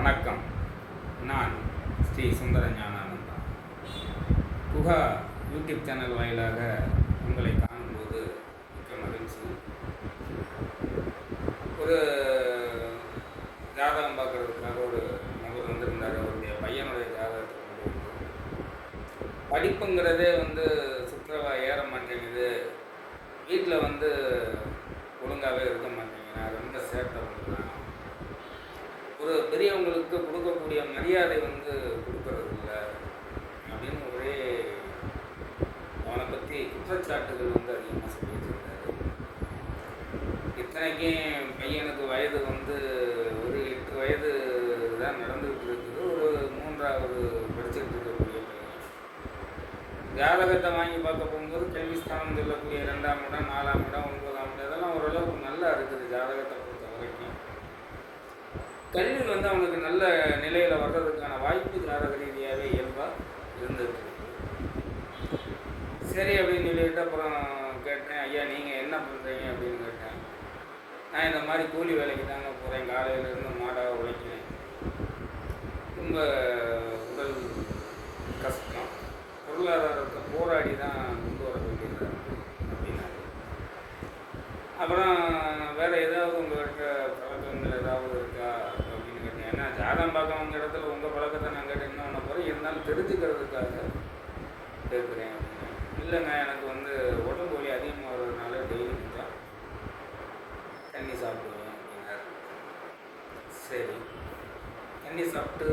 வணக்கம். நான் ஸ்ரீ சுந்தர ஞானானந்தா புகா யூடியூப் சேனல் வாயிலாக உங்களை காணும்போது மிக்க மகிழ்ச்சி. ஒரு ஜாதகம் பார்க்குறதுக்காக ஒரு நபர் வந்திருந்தார். அவருடைய பையனுடைய ஜாதகத்தை படிப்புங்கிறதே வந்து சுற்றுலா ஏற மாட்டேங்குது. வீட்டில் வந்து ஒழுங்காகவே இருக்க மாட்டேங்கிறேன் ரொம்ப சேட்டை பண்ணுறேன் ஒரு பெரியவங்களுக்கு கொடுக்கக்கூடிய மரியாதை வந்து கொடுக்கறது இல்லை அப்படின்னு ஒரே அவனை பற்றி குற்றச்சாட்டுகள் வந்து அதிகமாக சொல்லிட்டு இருந்தாரு இத்தனைக்கும் பையனுக்கு வயது வந்து ஒரு எட்டு வயது தான் நடந்துகிட்டு இருக்குது ஒரு மூன்றாவது படிச்சுட்டு இருக்கக்கூடிய பையன். ஜாதகத்தை வாங்கி பார்க்க போகும்போது கல்விஸ்தானம் சொல்லக்கூடிய ரெண்டாம் இடம் நாலாம் இடம் இதெல்லாம் ஓரளவுக்கு நல்லா இருக்குது ஜாதகத்தை பொறுத்த வரைக்கும் கல்வி வந்து அவனுக்கு நல்ல நிலையில் வர்றதுக்கான வாய்ப்பு ஜாதக ரீதியாகவே இயல்பாக இருந்திருக்கு. சரி அப்படின்னு சொல்லிட்டு அப்புறம் கேட்டேன் ஐயா நீங்கள் என்ன பண்ணுறீங்க அப்படின்னு கேட்டேன். நான் இந்த மாதிரி கூலி வேலைக்கு தாங்க போகிறேன் காலையிலேருந்து மாடாக உழைக்கிறேன். ரொம்ப உடல் கஷ்டம். பொருளாதாரத்தை போராடி தான் கொண்டு வர வேண்டியது அப்படின்னாரு. அப்புறம் வேறு ஏதாவது உங்கள்கிட்ட பழக்கங்கள் ஏதாவது இருக்கா? ஜாதகம் பார்க்கவங்க இடத்துல உங்கள் பழக்கத்தை நான் கேட்டேன் என்ன பண்ண போகிறேன் இருந்தாலும் தெரிஞ்சுக்கிறதுக்காக கேட்குறேன். இல்லைங்க எனக்கு வந்து உடம்பு வலி அதிகமாக வர்றதுனால டெய்லி தான் தண்ணி சாப்பிடுவேன் அப்படின்னாரு. சரி. தண்ணி சாப்பிட்டு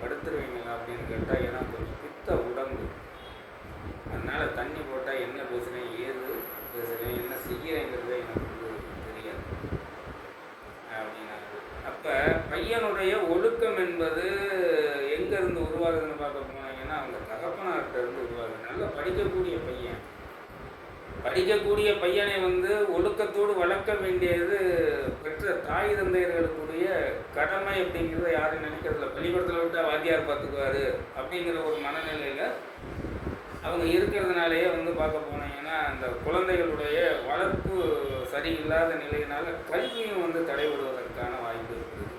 படுத்துருவீங்களா அப்படின்னு கேட்டால் ஏன்னா கொஞ்சம் பித்த உடம்பு அதனால் தண்ணி போட்டால் என்ன பேசுகிறேன் ஏது பேசுகிறேன் என்ன செய்கிறேங்கிறதே எனக்கு வந்து தெரியாது அப்படின்னாரு அப்போ பையனுடைய ஒழுக்கம் என்பது எங்கேருந்து உருவாகுதுன்னு பார்க்க போனாங்கன்னா அவங்க தகப்பனார்கிட்ட இருந்து உருவாகுது. நல்லா படிக்கக்கூடிய பையன். படிக்கக்கூடிய பையனை வந்து ஒழுக்கத்தோடு வளர்க்க வேண்டியது பெற்ற தாய் தந்தையர்களுக்குரிய கடமை அப்படிங்கிறத யாரும் நினைக்கிறதில்ல. பள்ளிக்கூடத்தில் விட்டால் வாத்தியார் பார்த்துக்குவாரு அப்படிங்கிற ஒரு மனநிலையில் அவங்க இருக்கிறதுனாலேயே வந்து பார்க்க போனீங்கன்னா அந்த குழந்தைகளுடைய வளர்ப்பு சரியில்லாத நிலையினால கல்வியும் வந்து தடைபடுவதற்கான வாய்ப்பு இருக்குது.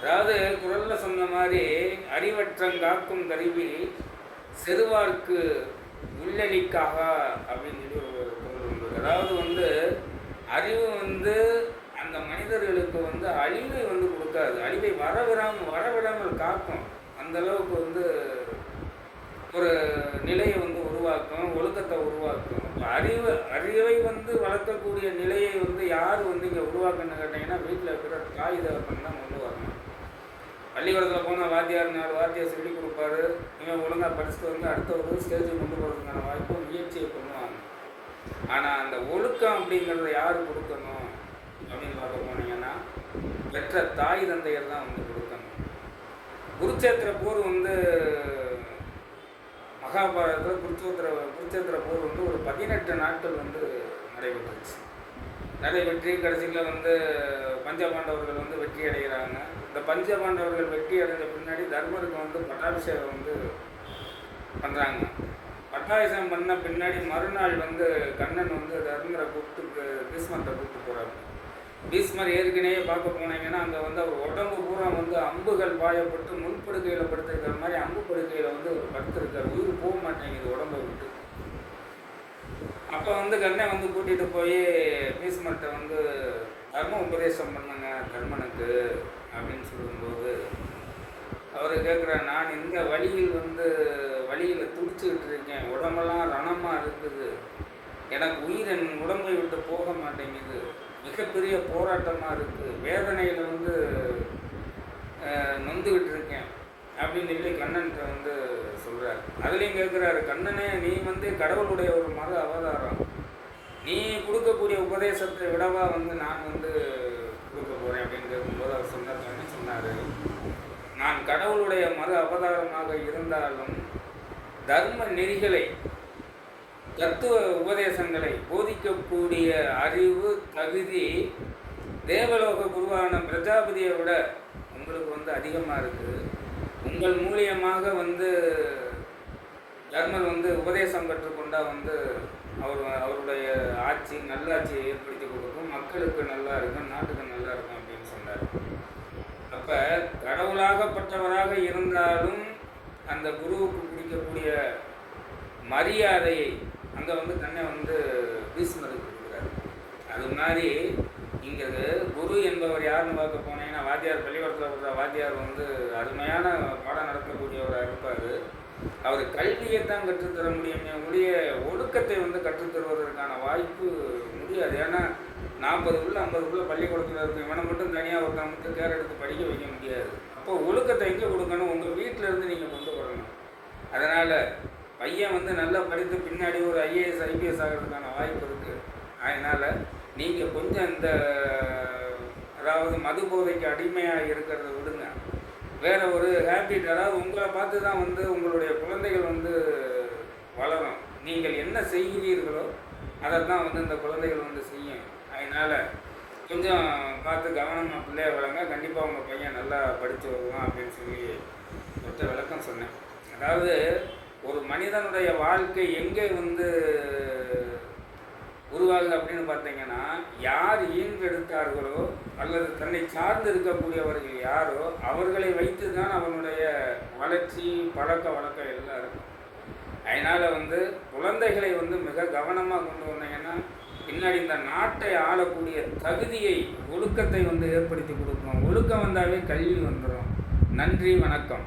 அதாவது குரலில் சொன்ன மாதிரி அறிவற்றங்காக்கும் கருவி செருவார்க்கு உள்ளளிக்காக அப்படின்னு சொல்லி ஒரு குரல் உண்டு. அதாவது வந்து அறிவு வந்து அந்த மனிதர்களுக்கு வந்து அழிவை வந்து கொடுக்காது. அழிவை வரவிடாமல் வரவிடாமல் காக்கும். அந்த அளவுக்கு வந்து ஒரு நிலையை வந்து உருவாக்கும் ஒழுக்கத்தை உருவாக்கும். அறிவு அறிவை வந்து வளர்க்கக்கூடிய நிலையை வந்து யார் வந்து இங்கே உருவாக்குன்னு கேட்டிங்கன்னா வீட்டில் இருக்கிற தாய் தகப்பன் தான் கொண்டு வரணும் பள்ளிக்கூடத்தில் போனால் வாத்தியார் நாலு வாத்தியார் சொல்லி கொடுப்பாரு. இவன் ஒழுங்காக படிச்சுட்டு வந்து அடுத்த ஒரு ஸ்டேஜுக்கு கொண்டு போகிறதுக்கான வாய்ப்பு முயற்சியை பண்ணுவாங்க. ஆனால் அந்த ஒழுக்கம் அப்படிங்கிறத யார் கொடுக்கணும் அப்படின்னு பார்க்க போனீங்கன்னா பெற்ற தாய் தந்தையர் தான் வந்து கொடுக்கணும். குருச்சேத்திர போர் வந்து மகாபாரதத்தில் குருச்சேத்திர குருச்சேத்திர போர் வந்து ஒரு பதினெட்டு நாட்கள் வந்து நடைபெற்றுச்சு. நடைபெற்று கடைசியில் வந்து பஞ்சபாண்டவர்கள் வந்து வெற்றி அடைகிறாங்க. இந்த பஞ்சபாண்டவர்கள் வெற்றி அடைஞ்ச பின்னாடி தர்மருக்கு வந்து பட்டாபிஷேகம் வந்து பண்ணுறாங்க பட்டாபிஷேகம் பண்ண பின்னாடி மறுநாள் வந்து கண்ணன் வந்து தர்மரை கூப்பிட்டு பீஸ்மரத்தை கூப்பிட்டு போகிறாரு பீஸ்மர் ஏற்கனவே பார்க்க போனீங்கன்னா அங்கே வந்து அவர் உடம்பு பூரா வந்து அம்புகள் பாயப்பட்டு முன்படுக்கையில் படுத்திருக்கிற மாதிரி அம்பு படுக்கையில் வந்து அவர் படுத்திருக்கார். உயிர் போக மாட்டேங்குது உடம்பை விட்டு. அப்போ வந்து கண்ணை வந்து கூட்டிகிட்டு போய் பீஸ்மர்கிட்ட வந்து தர்ம உபதேசம் பண்ணுங்க கர்மனுக்கு அப்படின்னு சொல்லும்போது அவர் கேட்குறார் நான் இந்த வழியில் வந்து வழியில் துடிச்சுக்கிட்டு இருக்கேன். உடம்பெல்லாம் ரணமாக இருக்குது. எனக்கு உயிர் என் உடம்பை விட்டு போக மாட்டேங்குது. மிகப்பெரிய போராட்டமாக இருக்குது வேதனையில் வந்து நொந்துக்கிட்டு இருக்கேன். அப்படின்னு சொல்லி கண்ணன்கிட்ட வந்து சொல்கிறார் அதுலேயும் கேட்குறாரு கண்ணனே நீ வந்து கடவுளுடைய ஒரு மத அவதாரம். நீ கொடுக்கக்கூடிய உபதேசத்தை விடவா வந்து நான் வந்து கொடுக்க போகிறேன் அப்படின்னு கேட்கும்போது அவர் சொன்னார் சொன்னார் நான் கடவுளுடைய மத அவதாரமாக இருந்தாலும் தர்ம நெறிகளை தத்துவ உபதேசங்களை போதிக்கக்கூடிய அறிவு தகுதி தேவலோக குருவான பிரஜாபதியை விட உங்களுக்கு வந்து அதிகமாக இருக்குது உங்கள் மூலியமாக வந்து தர்மர் வந்து உபதேசம் கற்றுக்கொண்டா வந்து அவர் அவருடைய ஆட்சி நல்லாட்சியை ஏற்படுத்தி கொடுக்கும். மக்களுக்கு நல்லா இருக்கும் நாட்டுக்கு நல்லா இருக்கும் அப்படின்னு சொன்னார். அப்போ கடவுளாகப்பட்டவராக இருந்தாலும் அந்த குருவுக்கு பிடிக்கக்கூடிய மரியாதையை அங்கே வந்து தன்னை வந்து பீஷ்மருக்கு கொடுக்குறாரு. அது மாதிரி இங்கே குரு என்பவர் யாருன்னு பார்க்க போனீங்கன்னா வாத்தியார் பள்ளிக்கூடத்தில் இருக்கிற வாத்தியார் வந்து அருமையான பாடம் நடத்தக்கூடியவராக இருப்பார். அவர் கல்வியை தான் கற்றுத்தர முடியுமே என்னுடைய ஒழுக்கத்தை வந்து கற்றுத்தருவதற்கான வாய்ப்பு முடியாது. ஏன்னா நாற்பது உள்ள ஐம்பது உள்ள பள்ளிக்கூடத்தில் இருக்கும் இவனை மட்டும் தனியாக ஒருத்தன் மட்டும் கேர் எடுத்து படிக்க வைக்க முடியாது. அப்போ ஒழுக்கத்தை எங்கே கொடுக்கணும்? உங்கள் வீட்டிலேருந்து நீங்கள் கொண்டு வரணும். அதனால் பையன் வந்து நல்லா படித்து பின்னாடி ஒரு ஐஏஎஸ் ஐபிஎஸ் ஆகிறதுக்கான வாய்ப்பு இருக்குது அதனால் நீங்கள் கொஞ்சம் இந்த அதாவது மது போதைக்கு அடிமையாக இருக்கிறத விடுங்க. வேறு ஒரு ஹேபிட் அதாவது உங்களை பார்த்து தான் வந்து உங்களுடைய குழந்தைகள் வந்து வளரும். நீங்கள் என்ன செய்கிறீர்களோ அதை தான் வந்து இந்த குழந்தைகள் வந்து செய்யும். அதனால் கொஞ்சம் பார்த்து கவனமாக பிள்ளைய வளங்க கண்டிப்பாக உங்கள் பையன் நல்லா படித்து வருவான் அப்படின்னு சொல்லி ஒருத்த விளக்கம் சொன்னேன். அதாவது ஒரு மனிதனுடைய வாழ்க்கை எங்கே வந்து உருவாகுது அப்படின்னு பார்த்தீங்கன்னா யார் ஈன்றெடுத்தார்களோ அல்லது தன்னை சார்ந்து இருக்கக்கூடியவர்கள் யாரோ அவர்களை வைத்து தான் அவனுடைய வளர்ச்சி பழக்க வழக்கம் எல்லாம் இருக்கும். அதனால் வந்து குழந்தைகளை வந்து மிக கவனமாக கொண்டு வந்தீங்கன்னா பின்னாடி இந்த நாட்டை ஆளக்கூடிய தகுதியை ஒழுக்கத்தை வந்து ஏற்படுத்தி கொடுக்கும். ஒழுக்கம் வந்தாவே கல்வி வந்துடும் நன்றி வணக்கம்.